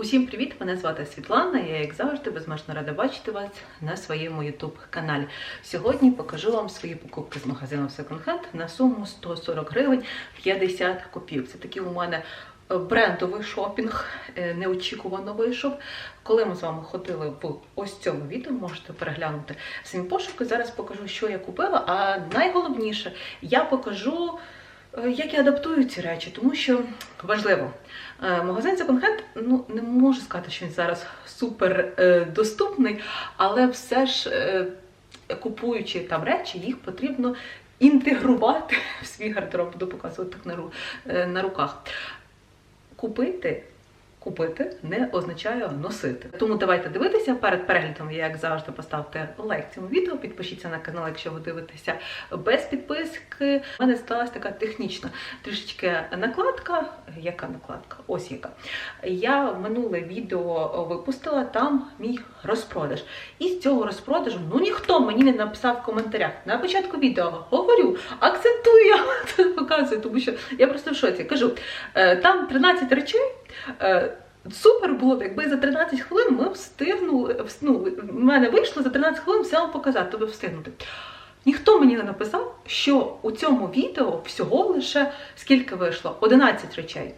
Усім привіт! Мене звати Світлана. Я, як завжди, безмежно рада бачити вас на своєму youtube каналі. Сьогодні покажу вам свої покупки з магазину Second Hand на суму 140 гривень 50 копійок. Це такий у мене е, брендовий шопінг, е, неочікувано вийшов. Коли ми з вами ходили в ось цьому відео, можете переглянути самі пошуки. Зараз покажу, що я купила. А найголовніше, я покажу. Е, Як я адаптую ці речі, тому що важливо. Е, Магазин Second ну не можу сказати, що він зараз супер е, доступний, але все ж купуючи там речі, їх потрібно інтегрувати в свій гардероб, буду показувати так на руках. Купити. Купити не означає носити. Тому давайте дивитися перед переглядом, як завжди, поставте лайк цьому відео, підпишіться на канал, якщо ви дивитеся без підписки. У мене сталася така технічна трішечки накладка. Яка накладка? Ось яка. Я минуле відео випустила там мій розпродаж. І з цього розпродажу ну ніхто мені не написав в коментарях. На початку відео говорю, акцентую, я показую, тому що я просто в шоці. Кажу, е, там 13 речей. Е, Супер було б, якби за 13 хвилин ми встигнули. Ну, в мене вийшло за 13 хвилин все вам показати, тобто встигнути. Ніхто мені не написав, що у цьому відео всього лише скільки вийшло? 11 речей.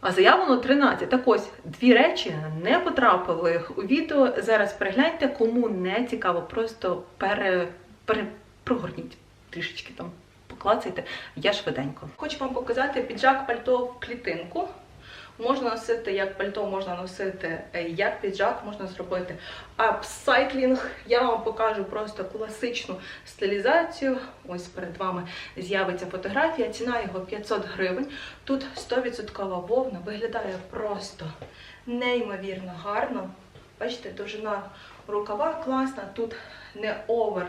А заявлено 13. Так ось, дві речі не потрапили у відео. Зараз перегляньте, кому не цікаво, просто пере, пере, прогорніть трішечки там, поклацайте. Я швиденько. Хочу вам показати піджак пальто в клітинку. Можна носити як пальто, можна носити е, як піджак, можна зробити апсайклінг. Я вам покажу просто класичну стилізацію. Ось перед вами з'явиться фотографія. Ціна його 500 гривень. Тут 100% вовна, виглядає просто неймовірно гарно. Бачите, довжина рукава класна. Тут не овер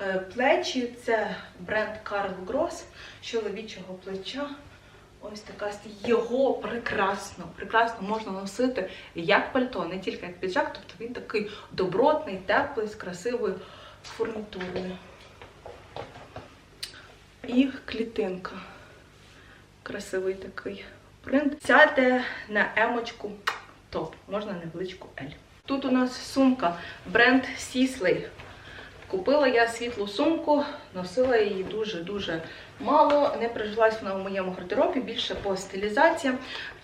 е, плечі. Це бренд Карл Грос чоловічого плеча. Ось така його прекрасно, прекрасно можна носити як пальто, не тільки як піджак, тобто він такий добротний, теплий, з красивою фурнітурою. І клітинка. Красивий такий принт. Сяде на емочку топ, можна невеличку L. Тут у нас сумка бренд Сіслей. Купила я світлу сумку, носила її дуже-дуже мало. Не прижилась вона в моєму гардеробі, більше по стилізації.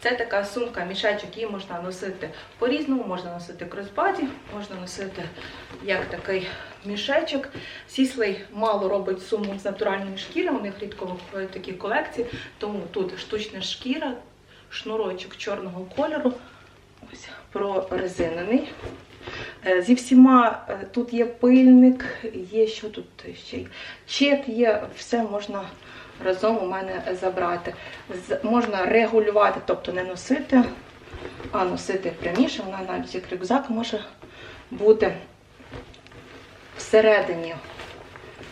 Це така сумка, мішечок, її можна носити по-різному, можна носити кросбаді, можна носити як такий мішечок. Сіслей мало робить сумок з натуральної шкіри, у них рідко виходять такі колекції, тому тут штучна шкіра, шнурочок чорного кольору. Ось прорезинений. Е, Зі всіма е, тут є пильник, є що тут ще й чек є, все можна разом у мене забрати. Можна регулювати, тобто не носити, а носити пряміше. Вона навіть як рюкзак може бути всередині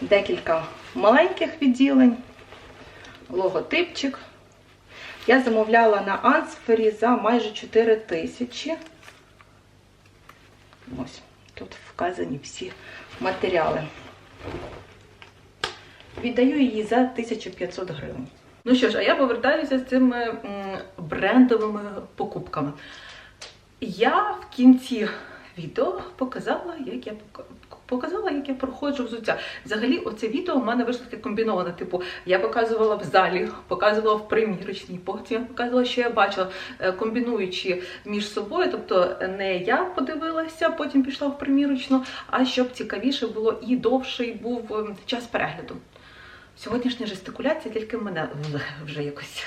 декілька маленьких відділень, логотипчик. Я замовляла на Ансфері за майже 4 тисячі. Ось тут вказані всі матеріали. Віддаю її за 1500 гривень. Ну що ж, а я повертаюся з цими брендовими покупками. Я в кінці відео показала, як я показала, як я проходжу взуття. Взагалі, оце відео у мене вийшло таке комбіноване. Типу, я показувала в залі, показувала в примірочній, потім я показувала, що я бачила, е, комбінуючи між собою. Тобто не я подивилася, потім пішла в примірочну, а щоб цікавіше було і довший був ем, час перегляду. Сьогоднішня жестикуляція тільки мене вже- вже якось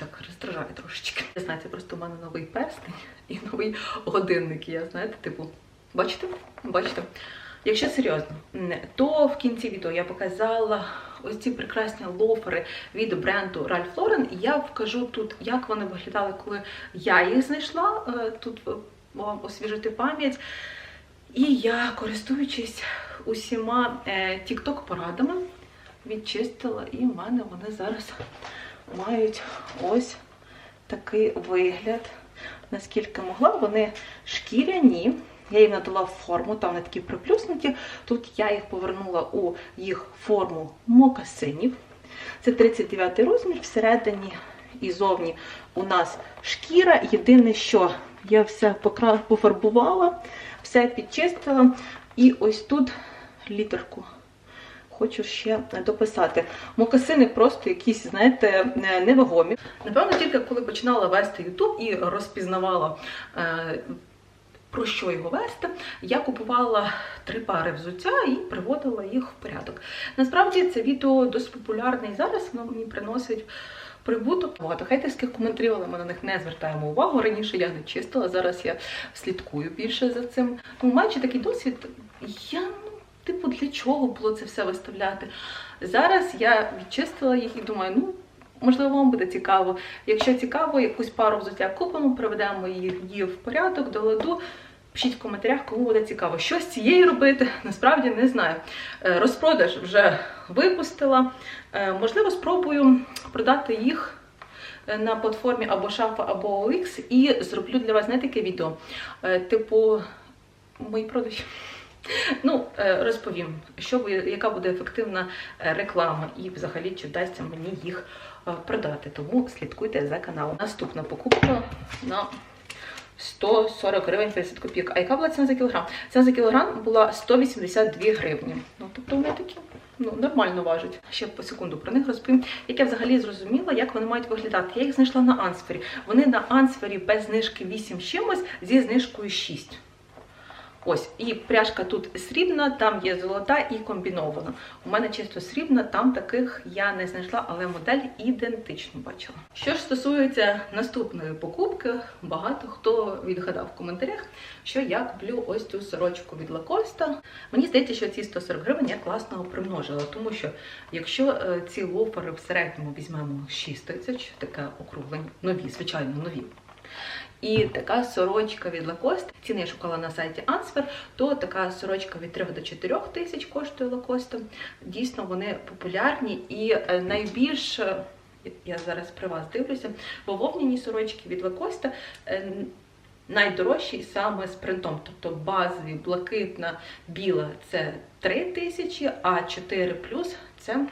так роздражає трошечки. Я знаю, це просто у мене новий перстень і новий годинник. Я знаєте, типу, бачите? Бачите? Якщо серйозно, то в кінці відео я показала ось ці прекрасні лофери від бренду Ralph Lauren. Я вкажу тут, як вони виглядали, коли я їх знайшла. Е, Тут е, вам освіжити пам'ять. І я, користуючись усіма е, TikTok-порадами, відчистила, і в мене вони зараз мають ось такий вигляд. Наскільки могла, вони шкіряні. Я їм надала форму, там вони такі приплюснуті. Тут я їх повернула у їх форму мокасинів. Це 39 розмір, всередині і зовні у нас шкіра. Єдине, що я все пофарбувала, все підчистила. І ось тут літерку хочу ще дописати. Мокасини просто якісь, знаєте, невагомі. Напевно, тільки коли починала вести YouTube і розпізнавала. Е, про що його вести, я купувала три пари взуття і приводила їх в порядок. Насправді це відео досить популярне і зараз воно мені приносить прибуток. Багато хейтерських коментарів, але ми на них не звертаємо увагу. Раніше я не чистила, зараз я слідкую більше за цим. Тому маючи такий досвід, я ну, типу, для чого було це все виставляти? Зараз я відчистила їх і думаю, ну. Можливо, вам буде цікаво. Якщо цікаво, якусь пару взуття купимо, приведемо її в порядок, до ладу. Пишіть в коментарях, кому буде цікаво. Що з цією робити, насправді не знаю. Е, Розпродаж вже випустила. Е, Можливо, спробую продати їх е, на платформі або Шафа, або OLX і зроблю для вас не таке відео. Типу, мої продажі. Ну, е, розповім, що яка буде ефективна е, реклама і взагалі чи вдасться мені їх е, продати. Тому слідкуйте за каналом. Наступна покупка на 140 гривень 50 копійок. А яка була ціна за кілограм? Ціна за кілограм була 182 гривні. Ну, тобто вони такі ну, нормально важать. Ще по секунду про них розповім. Як я взагалі зрозуміла, як вони мають виглядати. Я їх знайшла на Ансфері. Вони на Ансфері без знижки 8 чимось зі знижкою 6. Ось, і пряжка тут срібна, там є золота і комбінована. У мене чисто срібна, там таких я не знайшла, але модель ідентичну бачила. Що ж стосується наступної покупки, багато хто відгадав в коментарях, що я куплю ось цю сорочку від Лакоста. Мені здається, що ці 140 гривень я класно примножила, тому що якщо е, ці лофери в середньому візьмемо 6 тисяч, таке округлення, нові, звичайно, нові. І така сорочка від Lacoste, ціни я шукала на сайті Answer, то така сорочка від 3 до 4 тисяч коштує Lacoste. Дійсно, вони популярні і е, найбільш, е, я зараз при вас дивлюся, бавовняні сорочки від Lacoste е, найдорожчі саме з принтом. Тобто базові, блакитна, біла це 3 тисячі, а 4 плюс це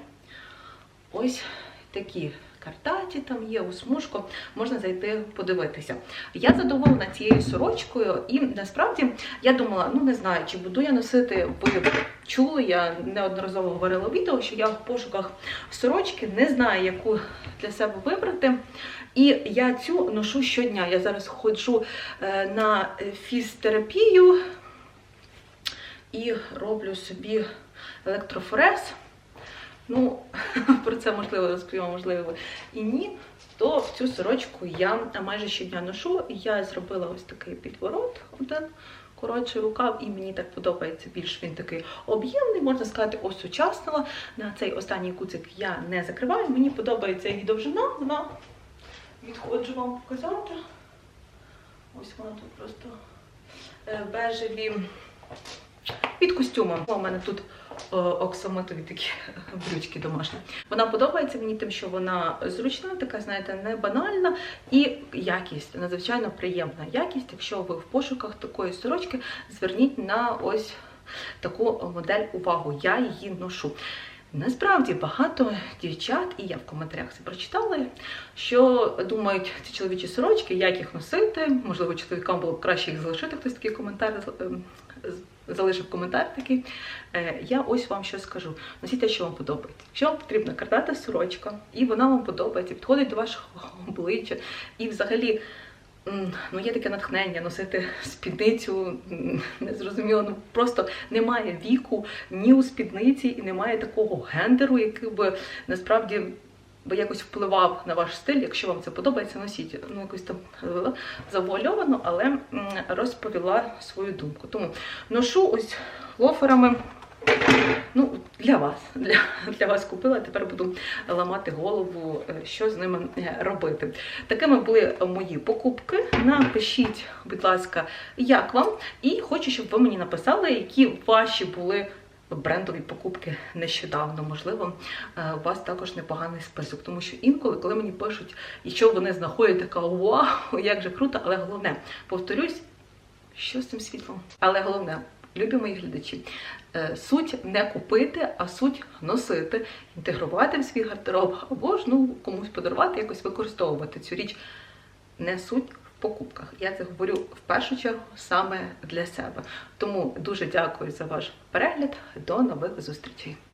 ось такі картаті там є, у смужку, можна зайти подивитися. Я задоволена цією сорочкою, і насправді я думала, ну не знаю, чи буду я носити, ви чули, я неодноразово говорила відео, що я в пошуках сорочки не знаю, яку для себе вибрати. І я цю ношу щодня. Я зараз ходжу е, на фізтерапію і роблю собі електрофорез. Ну, про це можливо розповім, а можливо і ні. То в цю сорочку я майже щодня ношу. Я зробила ось такий підворот, один коротший рукав, і мені так подобається більш він такий об'ємний, можна сказати, осучаснила. На цей останній куцик я не закриваю. Мені подобається її довжина, вона відходжу вам показати. Ось вона тут просто е, бежеві під костюмом. У мене тут оксамитові такі брючки домашні. Вона подобається мені тим, що вона зручна, така, знаєте, не банальна і якість, надзвичайно приємна якість. Якщо ви в пошуках такої сорочки, зверніть на ось таку модель увагу. Я її ношу. Насправді багато дівчат, і я в коментарях це прочитала, що думають ці чоловічі сорочки, як їх носити. Можливо, чоловікам було б краще їх залишити. Хтось такий коментар з- залишив коментар такий. Е, Я ось вам що скажу. Носіть те, що вам подобається. Якщо вам потрібна картата сорочка, і вона вам подобається, підходить до вашого обличчя, і взагалі. Ну, є таке натхнення носити спідницю, незрозуміло, ну просто немає віку ні у спідниці, і немає такого гендеру, який би насправді би якось впливав на ваш стиль. Якщо вам це подобається, носіть. Ну, якось там е, завуальовано, але розповіла свою думку. Тому ношу ось лоферами. Ну, для вас, для, для вас купила, тепер буду ламати голову, е, що з ними е, робити. Такими були мої покупки. Напишіть, будь ласка, як вам, і хочу, щоб ви мені написали, які ваші були брендові покупки нещодавно. Можливо, е, у вас також непоганий список, тому що інколи, коли мені пишуть, і що вони знаходять, така вау, як же круто, але головне, повторюсь, що з цим світлом. Але головне, любі мої глядачі, е, суть не купити, а суть носити, інтегрувати в свій гардероб, або ж ну комусь подарувати, якось використовувати цю річ. Не суть покупках. Я це говорю в першу чергу саме для себе. Тому дуже дякую за ваш перегляд. До нових зустрічей.